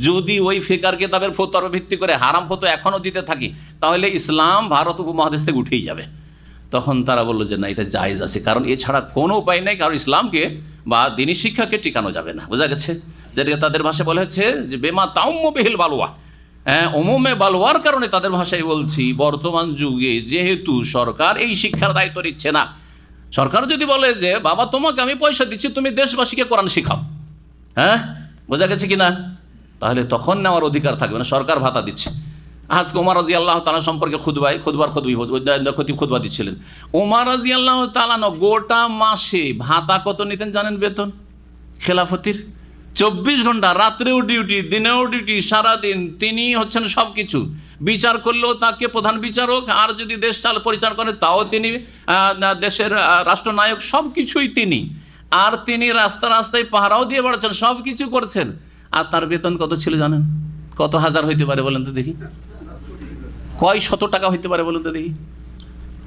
যদি ওই ফেকার কেতাবের ফতোয়ার ভিত্তি করে হারাম ফতো এখনও দিতে থাকি, তাহলে ইসলাম ভারত উপমহাদেশ থেকে উঠেই যাবে। তখন তারা বলল যে, না, এটা জায়েজ আছে। কারণ এছাড়া কোনো উপায় নেই। কারণ ইসলামকে বা দিনী শিক্ষাকে টিকানো যাবে না। বোঝা গেছে? যেটাকে তাদের ভাষায় বলা হচ্ছে যে, বেমা তাউম্য বেহিল বালুয়া হ্যাঁ অমুমে বালুয়ার কারণে তাদের ভাষায় বলছি, বর্তমান যুগে যেহেতু সরকার এই শিক্ষার দায়িত্ব নিচ্ছে না। সরকার যদি বলে যে, বাবা, তোমাকে আমি পয়সা দিচ্ছি, তুমি দেশবাসীকে কোরআন শিখাও। হ্যাঁ বোঝা গেছে কি না তাহলে তখন নেওয়ার অধিকার থাকবে না, সরকার ভাতা দিচ্ছে। আজকে ওমার রাজি আল্লাহ তালা সম্পর্কে খুদবাই খুদবার খুদবি খুদবা দিচ্ছিলেন। ওমার রাজি আল্লাহ তালানো গোটা মাসে ভাতা কত নিতেন জানেন বেতন? খেলাফতির? চব্বিশ ঘণ্টা, রাত্রেও ডিউটি, দিনেও ডিউটি, সারাদিন তিনি হচ্ছেন সব কিছু বিচার করলেও তাকে প্রধান বিচারক, আর যদি দেশ চাল পরিচার করেন তাও তিনি দেশের রাষ্ট্রনায়ক সব কিছুই তিনি। আর তিনি রাস্তা রাস্তায় পাহারাও দিয়ে বেড়াচ্ছেন সব কিছু করছেন। আর তার বেতন কত ছিল জানেন? কত হাজার হইতে পারে বলেন তো দেখি। কয় শত টাকা হইতে পারে বলুন তো দেখি।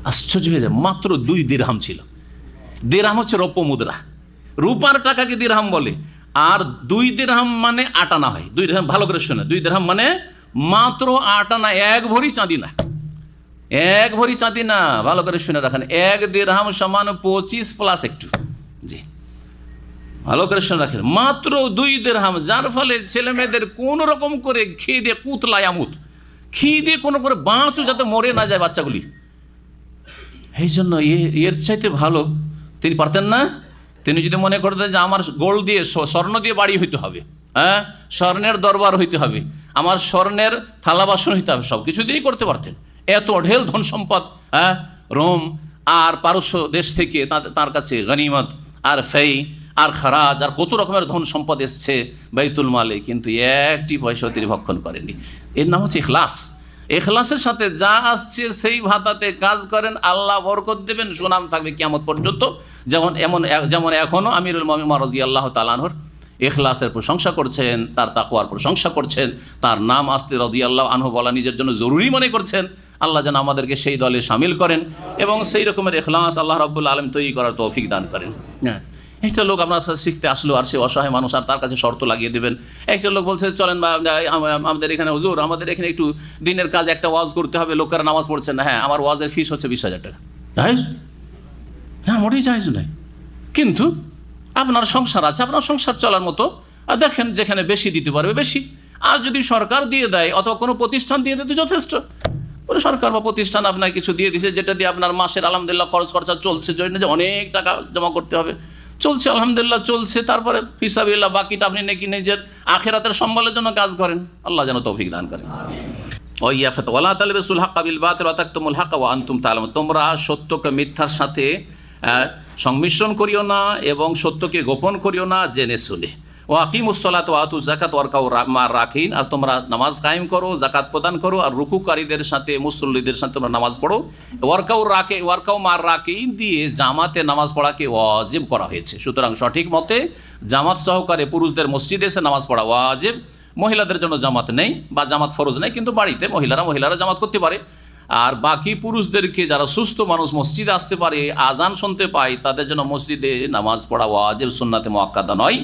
আশ্চর্য হয়ে যায়, মাত্র দুই দিরহাম ছিল। দিরহাম হচ্ছে রৌপ্য মুদ্রা। রূপার টাকাকে দিরহাম বলে। আর দুই দিরহাম মানে আটানা হয়। দুই দিরহাম, ভালো করে শোনে। দুই দিরহাম মানে মাত্র আটানা এক ভরি চাঁদি না। এক ভরি চাঁদি না, ভালো করে শুনে রাখেন। এক দিরহাম সমান পঁচিশ প্লাস একটু। জি। ভালো করে শুনে রাখেন। মাত্র দুই দেড়হাম, যার ফলে ছেলে মেয়েদের কোনো রকম করে খেয়ে দিয়ে কুতলায় আমুত খেয়ে দিয়ে কোনো করে বাঁচও যাতে মরে না যায় বাচ্চাগুলি। এই জন্য এর চাইতে ভালো, তিনি পারতেন না। তিনি যদি মনে করতেন যে আমার গোল্ড দিয়ে স্বর্ণ দিয়ে বাড়ি হইতে হবে হ্যাঁ? স্বর্ণের দরবার হইতে হবে, আমার স্বর্ণের থালা বাসন হইতে হবে, সব কিছু দিয়েই করতে পারতেন। এত ঢেল ধন সম্পদ হ্যাঁ? রোম আর পারস্য দেশ থেকে তার কাছে গনিমত আর ফেই আর খারাজ আর কত রকমের ধন সম্পদ এসছে বাইতুল মালে, কিন্তু একটি পয়সাও তিনি ভক্ষণ করেননি। এর নাম হচ্ছে ইখলাস। এখলাসের সাথে যা আসছে সেই ভাতাতে কাজ করেন, আল্লাহ বরকত দেবেন, সুনাম থাকবে কিয়ামত পর্যন্ত। যেমন এমন যেমন এখনও আমিরুল মমিমা রাজি আল্লাহ তালানহর এখলাসের প্রশংসা করছেন, তার তাকুয়ার প্রশংসা করছেন, তার নাম আসতে রদি আল্লাহ আনহু বলা নিজের জন্য জরুরি মনে করছেন। আল্লাহ যেন আমাদেরকে সেই দলে সামিল করেন এবং সেই রকমের এখলাস আল্লাহ রব্বুল আলম তৈরি করার তৌফিক দান করেন। হ্যাঁ। একটা লোক আপনার সাথে শিখতে আসলো আর সে অসহায় মানুষ আর তার কাছে শর্ত লাগিয়ে দেবেন। একটা লোক বলছে, চলেন বা আমাদের এখানে হুজুর, আমাদের এখানে একটু দিনের কাজ, একটা ওয়াজ করতে হবে, লোকেরা নামাজ পড়ছে না। হ্যাঁ আমার ওয়াজের ফিস হচ্ছে বিশ হাজার টাকা। জাহেজ না, মোটেই জাহেজ নয়। কিন্তু আপনার সংসার আছে, আপনার সংসার চলার মতো, আর দেখেন যেখানে বেশি দিতে পারবে বেশি। আর যদি সরকার দিয়ে দেয়, অথবা কোনো প্রতিষ্ঠান দিয়ে দেয়, তো যথেষ্ট। কোনো সরকার বা প্রতিষ্ঠান আপনাকে কিছু দিয়ে দিছে, যেটা দিয়ে আপনার মাসের আলহামদুলিল্লাহ খরচ খরচা চলছে জন্য যে অনেক টাকা জমা করতে হবে। চলছে আলহামদুলিল্লাহ চলছে। তারপরে ফিসাবিল্লাহ বাকিটা আপনি নাকি নিজের আখেরাতের সম্বলের জন্য কাজ করেন। আল্লাহ যেন তৌফিক দান করেন। ওয়াফাত তোমরা সত্যকে মিথ্যার সাথে সংমিশ্রণ করিও না এবং সত্যকে গোপন করিও না জেনে শুনে। ও আকিমুসলাত ও আতু জাকাত ওয়ারকাও মার রাখিন আর তোমরা নামাজ কায়েম করো জাকাত প্রদান করো আর রুকুকারীদের সাথে মুসল্লিদের সাথে তোমরা নামাজ পড়ো ওয়ার্কাও রাকে ওয়ার্কাও মার রাকিন দিয়ে জামাতে নামাজ পড়াকে ওয়াজিব করা হয়েছে সুতরাং সঠিক মতে জামাত সহকারে পুরুষদের মসজিদে এসে নামাজ পড়া ওয়াজিব মহিলাদের জন্য জামাত নেই বা জামাত ফরজ নেই কিন্তু বাড়িতে মহিলারা মহিলারা জামাত করতে পারে আর বাকি পুরুষদেরকে যারা সুস্থ মানুষ মসজিদে আসতে পারে আজান শুনতে পায় তাদের জন্য মসজিদে নামাজ পড়া ওয়াজিব সুন্নাতে মোয়াক্কাদা নয়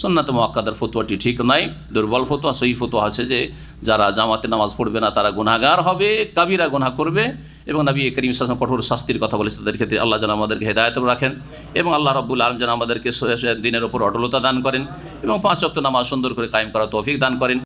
সুন্নাতে মোয়াক্কাদের ফতুয়াটি ঠিক নাই, দুর্বল ফতোয়া সেই ফতোয়া আছে যে যারা জামাতে নামাজ পড়বে না, তারা গুনাগার হবে, কাবিরা গুনাহ করবে এবং নবী করিম সাসম কঠোর শাস্তির কথা বলেছে তাদের ক্ষেত্রে। আল্লাহ যেন আমাদেরকে হেদায়ত রাখেন এবং আল্লাহ রব্বুল আলম যেন আমাদেরকে দিনের ওপর অটলতা দান করেন এবং পাঁচ অক্ট নামাজ সুন্দর করে কায়েম করা তৌফিক দান করেন।